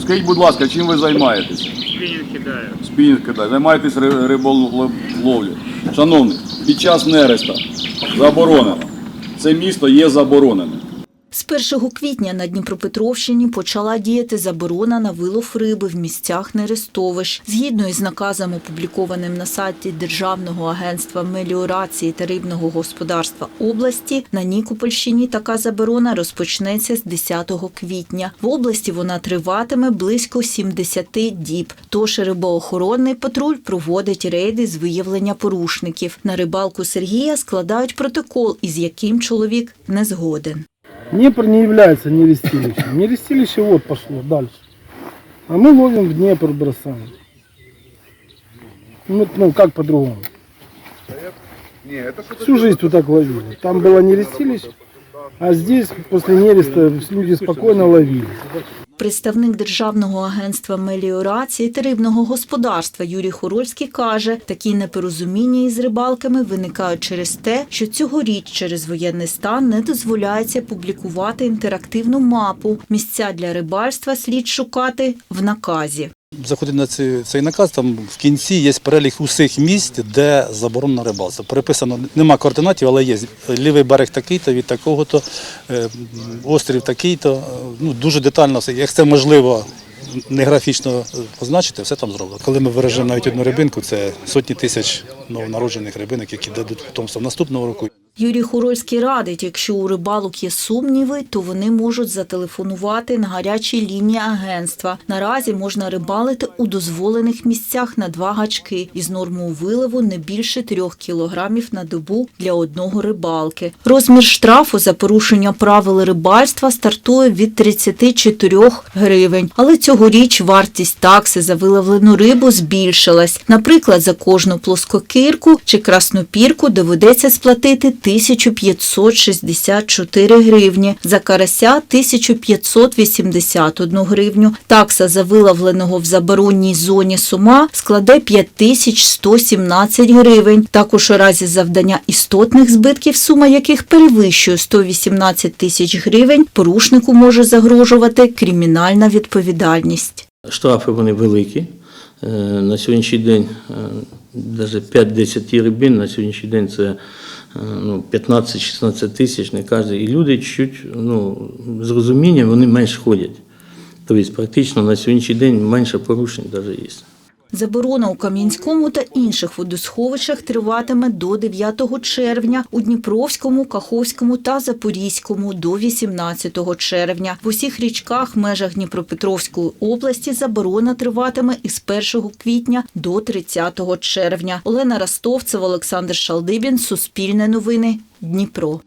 Скажіть, будь ласка, чим ви займаєтесь? Спінінг кидаю. Спінінг кидаю. займаєтесь риболовлю. Шановний, під час нереста заборонено. Це місто є забороненим. З 1 квітня на Дніпропетровщині почала діяти заборона на вилов риби в місцях нерестовищ. Згідно із наказом, опублікованим на сайті Державного агентства меліорації та рибного господарства області, на Нікопольщині така заборона розпочнеться з 10 квітня. В області вона триватиме близько 70 діб. Тож рибоохоронний патруль проводить рейди з виявлення порушників. На рибалку Сергія складають протокол, із яким чоловік не згоден. Днепр не является нерестилищем. Нерестилище вот пошло дальше. А мы ловим в Днепр, бросаем. Ну, ну как по-другому? Всю жизнь тут так ловили. Там было нерестилище, а здесь после нереста люди спокойно ловили. Представник Державного агентства меліорації та рибного господарства Юрій Хорольський каже, такі непорозуміння із рибалками виникають через те, що цьогоріч через воєнний стан не дозволяється публікувати інтерактивну мапу. Місця для рибальства слід шукати в наказі. Заходить на цей, наказ, там в кінці є перелік усіх місць, де заборонено рибалство. Переписано, нема координатів, але є лівий берег такий-то, від такого-то, е, острів такий-то. Ну, дуже детально все. Як це можливо не графічно позначити, все там зроблено. Коли ми виражаємо навіть одну рибинку, це сотні тисяч новонароджених рибинок, які дадуть потомство наступного року. Юрій Хорольський радить, якщо у рибалок є сумніви, то вони можуть зателефонувати на гарячі лінії агентства. Наразі можна рибалити у дозволених місцях на два гачки із нормою виливу не більше трьох кілограмів на добу для одного рибалки. Розмір штрафу за порушення правил рибальства стартує від 34 гривень. Але цьогоріч вартість такси за виловлену рибу збільшилась. Наприклад, за кожну плоскокирку чи краснопірку доведеться сплатити 1564 гривні, за карася 1581 гривню. Такса за виловленого в заборонній зоні сума складе 5117 гривень. Також у разі завдання істотних збитків, сума яких перевищує 118 тисяч гривень, порушнику може загрожувати кримінальна відповідальність. Штрафи вони великі. Е, На сьогоднішній день навіть 5-10 рибин на сьогоднішній день це е, ну, 15-16 тисяч не каже, І люди чуть ну, з розумінням вони менш ходять. Тобто практично на сьогоднішній день менше порушень навіть є. Заборона у Кам'янському та інших водосховищах триватиме до 9 червня, у Дніпровському, Каховському та Запорізькому до 18 червня. В усіх річках в межах Дніпропетровської області заборона триватиме із 1 квітня до 30 червня. Олена Ростовцева, Олександр Шалдибін, Суспільне новини, Дніпро.